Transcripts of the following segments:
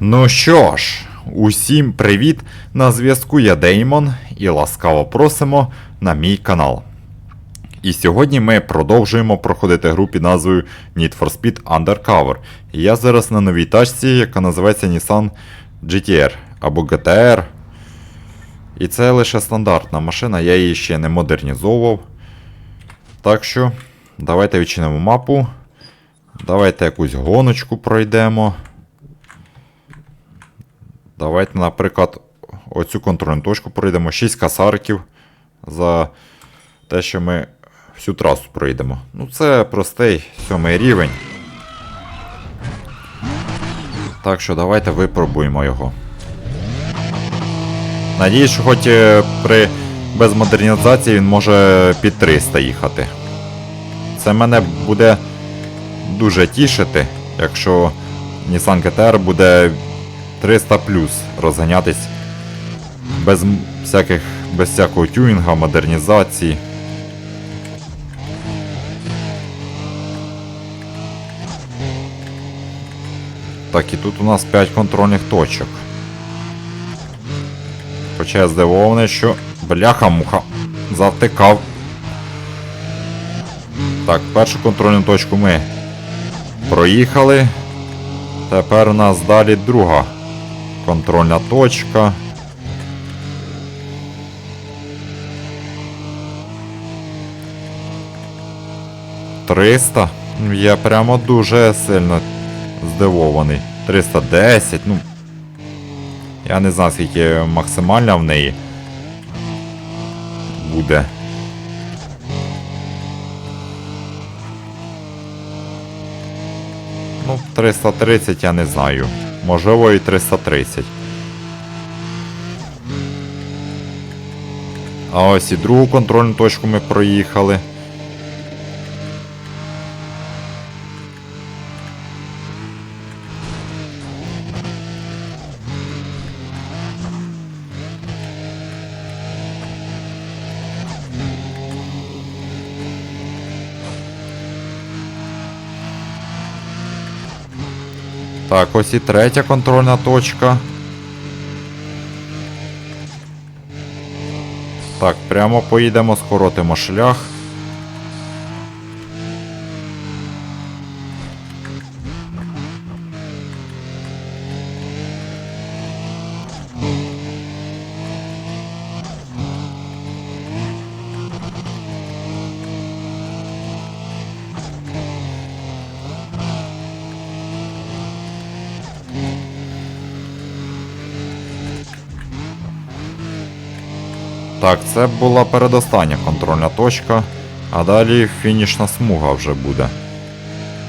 Ну що ж, усім привіт! На зв'язку я Деймон і ласкаво просимо на мій канал. І сьогодні ми продовжуємо проходити гру під назвою Need for Speed Undercover. І я зараз на новій тачці, яка називається Nissan GTR або GTR. І це лише стандартна машина, я її ще не модернізовував. Так що, давайте відчинимо мапу. Давайте якусь гоночку пройдемо. Давайте, наприклад, оцю контрольну точку пройдемо. 6 касарків за те, що ми всю трасу пройдемо. Ну, це простий сьомий рівень. Так що давайте випробуємо його. Надіюсь, що хоч е, при без модернізації він може під 300 їхати. Це мене буде дуже тішити, якщо Nissan GTR буде 300 плюс розганятись без всяких, без всякого тюнінга, модернізації. Так, і тут у нас 5 контрольних точок. Хоча я здивований, що бляха-муха завтикав. Так, першу контрольну точку ми проїхали. Тепер у нас далі друга контрольна точка. Триста. Я прямо дуже сильно здивований. 310, ну. Я не знаю, скільки максимальна в неї буде. Ну, 330 я не знаю. Можливо і 330. А ось і другу контрольну точку ми проїхали. Так, ось і третя контрольна точка. Так, прямо поїдемо, скоротимо шлях. Так, це була передостання контрольна точка, а далі фінішна смуга вже буде.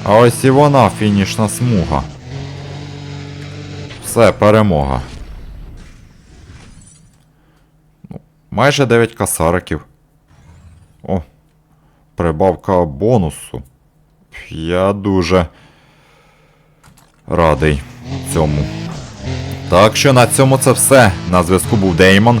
А ось і вона, фінішна смуга. Все, перемога. Ну, майже 9 касариків. О, прибавка бонусу. Я дуже радий цьому. Так що на цьому це все. На зв'язку був Деймон.